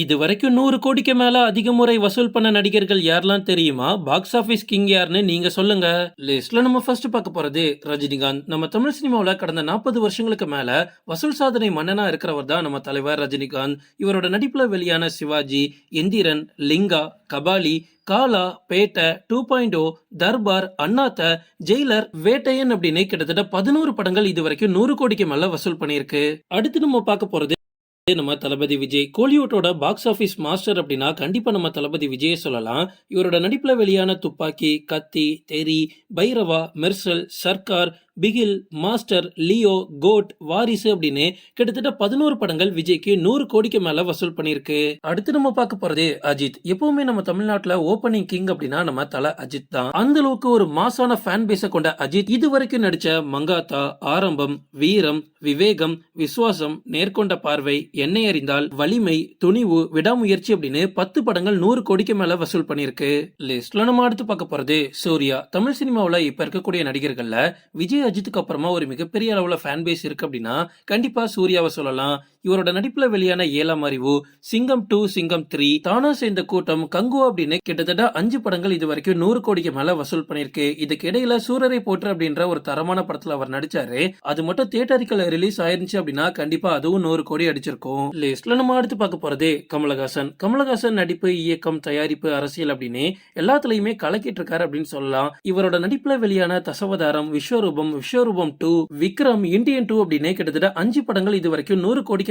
இது வரைக்கும் நூறு கோடிக்கு மேல அதிக முறை வசூல் பண்ண நடிகர்கள் யாரெல்லாம் தெரியுமா? பாக்ஸ் ஆபீஸ் கிங் யாருன்னு நீங்க சொல்லுங்க. லிஸ்ட்ல நம்ம ஃபர்ஸ்ட் பார்க்க போறது ரஜினிகாந்த். நம்ம தமிழ் சினிமாவில் கடந்த நாற்பது வருஷங்களுக்கு மேல வசூல் சாதனை மன்னனா இருக்கிறவர் தான் நம்ம தலைவர் ரஜினிகாந்த். இவரோட நடிப்புல வெளியான Sivaji Enthiran Lingaa Kabali Kaala Petta two point O Darbar Annaatthe Jailer Vettaiyan அப்படின்னு கிட்டத்தட்ட பதினோரு படங்கள் இது வரைக்கும் நூறு கோடிக்கு மேல வசூல் பண்ணியிருக்கு. அடுத்து நம்ம பார்க்க போறது நம்ம தளபதி விஜய். கோலிவுட்டோட பாக்ஸ் ஆஃபீஸ் மாஸ்டர் அப்படின்னா கண்டிப்பா நம்ம தளபதி விஜய சொல்லலாம். இவரோட நடிப்புல வெளியான Thuppakki Kaththi Theri Bairavaa Mersal Sarkar Bigil Master Leo GOAT Varisu அப்படின்னு கிட்டத்தட்ட பதினோரு படங்கள் விஜய்க்கு நூறு கோடிக்கு மேல வசூல் பண்ணியிருக்கு. அடுத்து நம்ம பார்க்க போறது அஜித். எப்பவுமே நம்ம தமிழ்நாட்டுல ஓப்பனிங் கிங் அப்படின்னா நம்ம தலை அஜித் தான். அந்த அளவுக்கு ஒரு மாசான ஃபேன் பேஸ கொண்ட அஜித் இது வரைக்கும் நடிச்ச மங்காத்தா ஆரம்பம் வீரம் விவேகம் விசுவாசம் நேர்கொண்ட பார்வை என்னை அறிந்தால் வலிமை துணிவு விடாமுயற்சி அப்படின்னு பத்து படங்கள் நூறு கோடிக்கு மேல வசூல் பண்ணியிருக்கு. லிஸ்ட்ல நம்ம அடுத்து பார்க்க போறது சூர்யா. தமிழ் சினிமாவில் இப்ப இருக்கக்கூடிய நடிகர்கள்ல விஜய் அஜித்துக்கு அப்புறமா ஒரு மிகப்பெரிய அளவில் ஃபேன் பேஸ் இருக்கு அப்படின்னா கண்டிப்பா சூர்யாவை சொல்லலாம். இவரோட நடிப்புல வெளியான ஏழாம் அறிவு சிங்கம் டூ சிங்கம் த்ரீ தானா சேர்ந்த கூட்டம் கங்கு அப்படின்னு கிட்டத்தட்ட அஞ்சு படங்கள் இது வரைக்கும் நூறு கோடிக்கு மேல வசூல் பண்ணிருக்கு இதுக்கு இடையில சூரரை போற்று அப்படின்ற ஒரு தரமான படத்துல அவர் நடிச்சாரு. அது மட்டும் தியேட்டருக்குள்ள ரிலீஸ் ஆயிருந்துச்சு அப்படின்னா கண்டிப்பா அதுவும் நூறு கோடி அடிச்சிருக்கும். லிஸ்ட்ல நம்ம அடுத்து பார்க்க போறதே கமலஹாசன். கமலஹாசன் நடிப்பு இயக்கம் தயாரிப்பு அரசியல் அப்படின்னு எல்லாத்துலயுமே கலக்கிட்டு இருக்காரு அப்படின்னு சொல்லலாம். இவரோட நடிப்புல வெளியான Dasavatharam Vishwaroopam Vishwaroopam two Vikram Indian two அப்படின்னு கிட்டத்தட்ட அஞ்சு படங்கள் இது வரைக்கும் நூறு கோடிக்கு